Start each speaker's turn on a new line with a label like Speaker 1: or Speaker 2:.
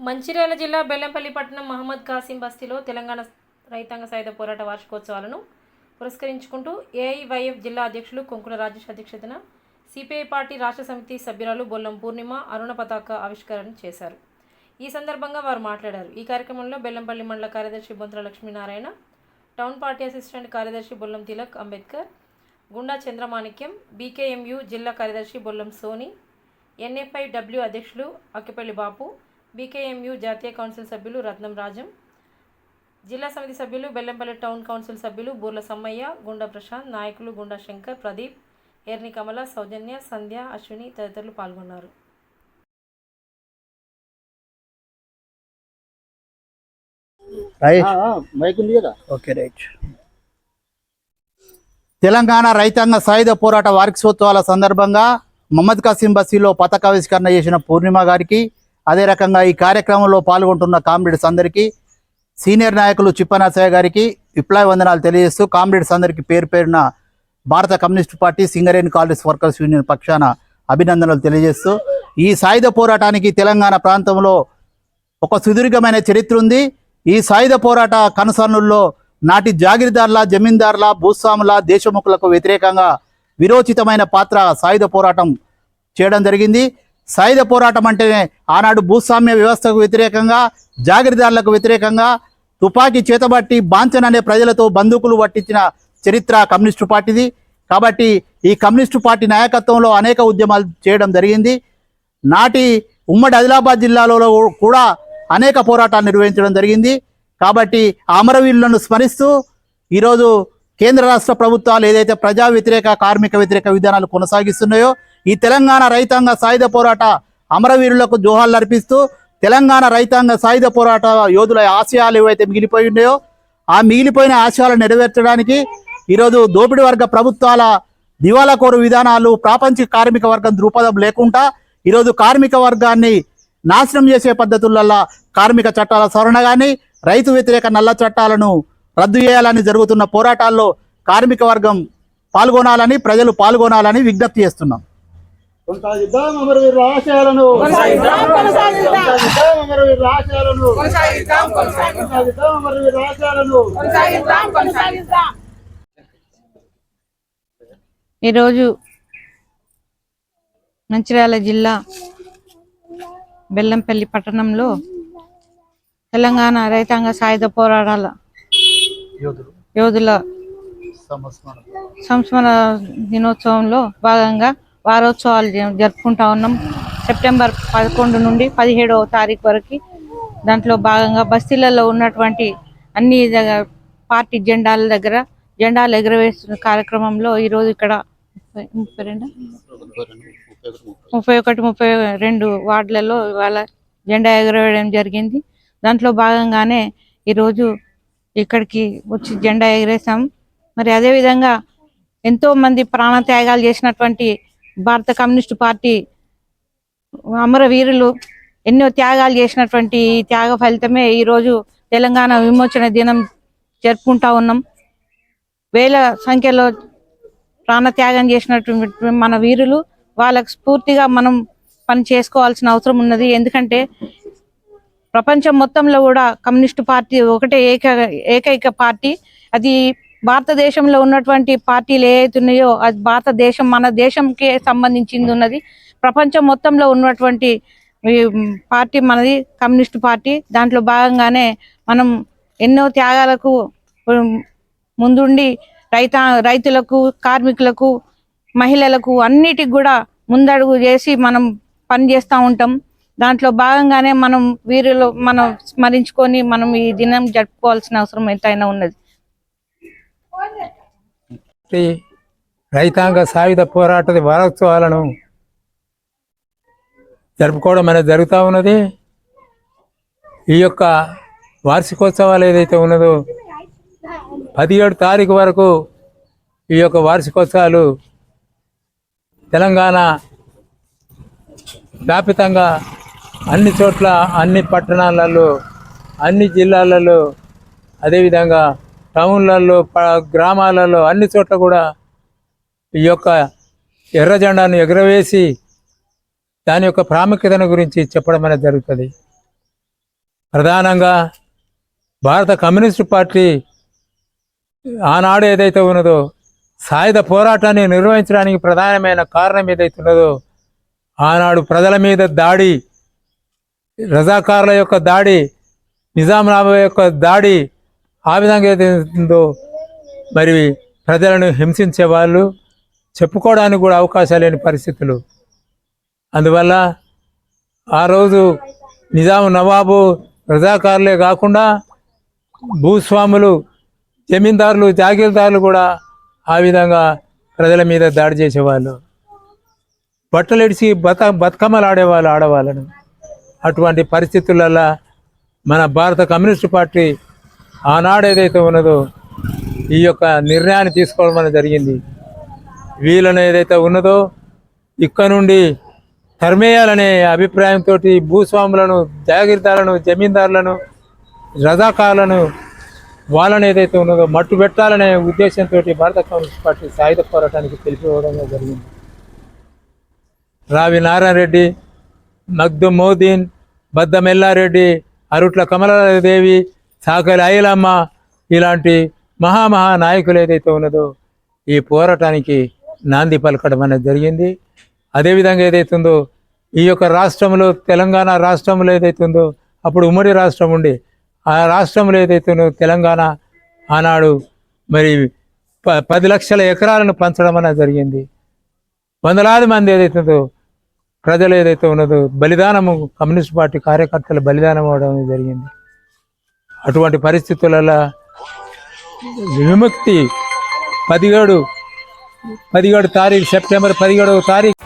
Speaker 1: మంచిర్యాల జిల్లా బెల్లంపల్లి పట్టణం మహమ్మద్ కాసిం బస్తీలో తెలంగాణ రైతాంగ సాయుధ పోరాట వార్షికోత్సవాలను పురస్కరించుకుంటూ ఏఐవైఎఫ్ జిల్లా అధ్యక్షులు కొంకుల రాజేష్ అధ్యక్షతన సిపిఐ పార్టీ రాష్ట్ర సమితి సభ్యురాలు బొల్లం పూర్ణిమ అరుణ పతాక ఆవిష్కరణ చేశారు. ఈ సందర్భంగా వారు మాట్లాడారు. ఈ కార్యక్రమంలో బెల్లంపల్లి మండల కార్యదర్శి Bonthala Lakshminarayana town party assistant కార్యదర్శి బొల్లం తిలక్ అంబేద్కర్ గుండా చంద్రమాణిక్యం బీకేఎంయు జిల్లా కార్యదర్శి బొల్లం సోని ఎన్ఎఫ్ఐ డబ్ల్యూ అధ్యక్షులు అక్కిపల్లి బాపు బీకేఎంయు జాతీయ కౌన్సిల్ సభ్యులు రత్నం రాజం. జిల్లా సమితి సభ్యులు బెల్లంపల్లి టౌన్ కౌన్సిల్ సభ్యులు బూర్ల సమ్మయ్య గుండా ప్రశాంత్ నాయకులు గుండా శంకర్ ప్రదీప్ ఎర్ని కమల సౌజన్య సంధ్య అశ్విని తదితరులు పాల్గొన్నారు.
Speaker 2: రైట్.
Speaker 3: మైక్ ఉంది కదా?
Speaker 2: Okay right. తెలంగాణ రైతాంగ సాయుధ పోరాట వార్షికోత్సవాల సందర్భంగా మహమ్మద్ కాసిం బస్తీలో పతాకావిష్కరణ చేసిన పూర్ణిమ గారికి అదే రకంగా ఈ కార్యక్రమంలో పాల్గొంటున్న కామ్రేడ్స్ అందరికీ సీనియర్ నాయకులు చిప్పనాసయ్య గారికి విప్లవ వందనాలు తెలియజేస్తూ కామ్రేడ్స్ అందరికీ పేరు పేరున Bharata Communist Party Singareni Colliery Workers Union పక్షాన అభినందనలు తెలియజేస్తూ ఈ సాయుధ పోరాటానికి తెలంగాణ ప్రాంతంలో ఒక సుదీర్ఘమైన చరిత్ర ఉంది. ఈ సాయుధ పోరాట కనుసన్నుల్లో నాటి జాగిరిదార్ల జమీందార్ల భూస్వాముల దేశముఖులకు వ్యతిరేకంగా విరోచితమైన పాత్ర సాయుధ పోరాటం చేయడం జరిగింది. సాయుధ పోరాటం అంటేనే ఆనాడు భూస్వామ్య వ్యవస్థకు వ్యతిరేకంగా జాగిరిదారులకు వ్యతిరేకంగా తుపాకీ చేతబట్టి బాంచన్ అనే ప్రజలతో బందూకులు పట్టించిన చరిత్ర కమ్యూనిస్టు పార్టీది. కాబట్టి ఈ కమ్యూనిస్టు పార్టీ నాయకత్వంలో అనేక ఉద్యమాలు చేయడం జరిగింది. నాటి ఉమ్మడి ఆదిలాబాద్ జిల్లాలో కూడా అనేక పోరాటాలు నిర్వహించడం జరిగింది. కాబట్టి అమరవీరులను స్మరిస్తూ ఈరోజు కేంద్ర రాష్ట్ర ప్రభుత్వాలు ఏదైతే ప్రజా వ్యతిరేక కార్మిక వ్యతిరేక విధానాలు కొనసాగిస్తున్నాయో ఈ తెలంగాణ రైతాంగ సాయుధ పోరాట అమరవీరులకు జోహాలు అర్పిస్తూ తెలంగాణ రైతాంగ సాయుధ పోరాట యోధుల ఆశయాలు ఏవైతే మిగిలిపోయి ఉన్నాయో ఆ మిగిలిపోయిన ఆశయాలను నెరవేర్చడానికి ఈరోజు దోపిడీ వర్గ ప్రభుత్వాల దివాలాకోరు విధానాలు ప్రాపంచిక కార్మిక వర్గం దృక్పథం లేకుండా ఈరోజు కార్మిక వర్గాన్ని నాశనం చేసే పద్ధతులల్లో కార్మిక చట్టాల సవరణ కానీ రైతు వ్యతిరేక నల్ల చట్టాలను రద్దు చేయాలని జరుగుతున్న పోరాటాల్లో కార్మిక వర్గం పాల్గొనాలని ప్రజలు పాల్గొనాలని విజ్ఞప్తి చేస్తున్నాం.
Speaker 3: కొనసాగిద్దాం అమరవీరుల ఆశయాలను. కొనసాగిద్దాం అమరవీరుల ఆశయాలను. కొనసాగిద్దాం అమరవీరుల ఆశయాలను.
Speaker 4: ఈరోజు మంచిర్యాల జిల్లా బెల్లంపల్లి పట్టణంలో తెలంగాణ రైతాంగ సాయుధ పోరాటాల యోధుల. సంస్మరణ. దినోత్సవంలో భాగంగా వారోత్సవాలు జరుపుకుంటా ఉన్నాం. సెప్టెంబర్ పదకొండు నుండి పదిహేడవ తారీఖు వరకు దాంట్లో భాగంగా బస్తీలలో ఉన్నటువంటి అన్ని పార్టీ జెండాల దగ్గర జెండాలు ఎగరవేస్తున్న కార్యక్రమంలో ఈరోజు ఇక్కడ ముప్పై రెండు? ముప్పై ఒకటి ముప్పై రెండు వార్డులలో ఇవాళ జెండా ఎగరవేయడం జరిగింది. దాంట్లో భాగంగానే ఈరోజు ఇక్కడికి వచ్చి జెండా ఎగరేసాం మరి అదేవిధంగా ఎంతో మంది ప్రాణత్యాగాలు చేసినటువంటి భారత కమ్యూనిస్ట్ పార్టీ అమరవీరులు ఎన్నో త్యాగాలు చేసినటువంటి ఈ త్యాగ ఫలితమే ఈరోజు తెలంగాణ విమోచన దినం జరుపుకుంటా ఉన్నాం. వేల సంఖ్యలో ప్రాణత్యాగం చేసినటువంటి మన వీరులు వాళ్ళకు స్ఫూర్తిగా మనం పని చేసుకోవాల్సిన అవసరం ఉన్నది. ఎందుకంటే ప్రపంచం మొత్తంలో కూడా కమ్యూనిస్ట్ పార్టీ ఒకటే ఏక ఏకైక పార్టీ. అది భారతదేశంలో ఉన్నటువంటి పార్టీలు ఏవైతే ఉన్నాయో అది భారతదేశం మన దేశంకే సంబంధించింది ఉన్నది. ప్రపంచం మొత్తంలో ఉన్నటువంటి పార్టీ మనది కమ్యూనిస్ట్ పార్టీ. దాంట్లో భాగంగానే మనం ఎన్నో త్యాగాలకు ముందుండి రైతా రైతులకు కార్మికులకు మహిళలకు అన్నిటికి కూడా ముందడుగు చేసి మనం పని చేస్తూ ఉంటాం. దాంట్లో భాగంగానే మనం వీరులు మనం స్మరించుకొని మనం ఈ దినం జరుపుకోవాల్సిన అవసరం ఎంతైనా ఉన్నది.
Speaker 5: రైతాంగ సాయుధ పోరాట వారోత్సవాలను జరుపుకోవడం అనేది జరుగుతూ ఉన్నది. ఈ యొక్క వార్షికోత్సవాలు ఏదైతే ఉన్నదో పదిహేడు తారీఖు వరకు ఈ యొక్క వార్షికోత్సవాలు తెలంగాణ వ్యాపితంగా అన్ని చోట్ల అన్ని పట్టణాలలో అన్ని జిల్లాలలో అదేవిధంగా టౌన్లలో గ్రామాలలో అన్ని చోట్ల కూడా ఈ యొక్క ఎర్ర జెండాను ఎగురవేసి దాని యొక్క ప్రాముఖ్యతను గురించి చెప్పడం అనేది జరుగుతుంది. ప్రధానంగా భారత కమ్యూనిస్ట్ పార్టీ ఆనాడు ఏదైతే ఉన్నదో సాయుధ పోరాటాన్ని నిర్వహించడానికి ప్రధానమైన కారణం ఏదైతే ఉన్నదో ఆనాడు ప్రజల మీద దాడి రజాకారుల యొక్క దాడి నిజాం నిజాంనామా యొక్క దాడి ఆ విధంగా ఏదైతే మరి ప్రజలను హింసించే వాళ్ళు చెప్పుకోవడానికి కూడా అవకాశాలు లేని పరిస్థితులు. అందువల్ల ఆ రోజు నిజాం నవాబు రజాకారులే కాకుండా భూస్వాములు జమీందారులు జాగీర్దారులు కూడా ఆ విధంగా ప్రజల మీద దాడి చేసేవాళ్ళు. బట్టలు ఇడిచి బత బతుకమ్మలు ఆడేవాళ్ళు ఆడవాళ్ళను. అటువంటి పరిస్థితులలో మన భారత కమ్యూనిస్ట్ పార్టీ ఆనాడు ఏదైతే ఉన్నదో ఈ యొక్క నిర్ణయాన్ని తీసుకోవడం జరిగింది. వీళ్ళను ఏదైతే ఉన్నదో ఇక్కడ నుండి తరిమేయాలనే అభిప్రాయంతో భూస్వాములను జాగీర్దారులను జమీందారులను రజాకారులను వాళ్ళని ఏదైతే ఉన్నదో మట్టు పెట్టాలనే ఉద్దేశంతో భారత కమ్యూనిస్ట్ పార్టీ సాయుధ పోరాటానికి తెలిపివ్వడం జరిగింది. రావి నారాయణ రెడ్డి నగ్దు మోదీన్ బద్ద మెల్లారెడ్డి అరుట్ల కమలాదేవి సాకలి ఐలమ్మ ఇలాంటి మహామహా నాయకులు ఏదైతే ఉన్నదో ఈ పోరాటానికి నాంది పలకడం అనేది జరిగింది. అదేవిధంగా ఏదైతే ఉందో ఈ యొక్క రాష్ట్రంలో తెలంగాణ రాష్ట్రంలో ఏదైతే ఉందో అప్పుడు ఉమ్మడి రాష్ట్రం ఉండి ఆ రాష్ట్రంలో ఏదైతే ఉందో తెలంగాణ ఆనాడు మరి ప పది లక్షల ఎకరాలను పంచడం అనేది జరిగింది. వందలాది మంది ఏదైతే ఉందో ప్రజలు ఏదైతే ఉన్నదో బలిదానము కమ్యూనిస్ట్ పార్టీ కార్యకర్తలు బలిదానం అవడం జరిగింది. అటువంటి పరిస్థితులలో విముక్తి పదిహేడు పదిహేడు తారీఖు సెప్టెంబర్ పదిహేడవ తారీఖు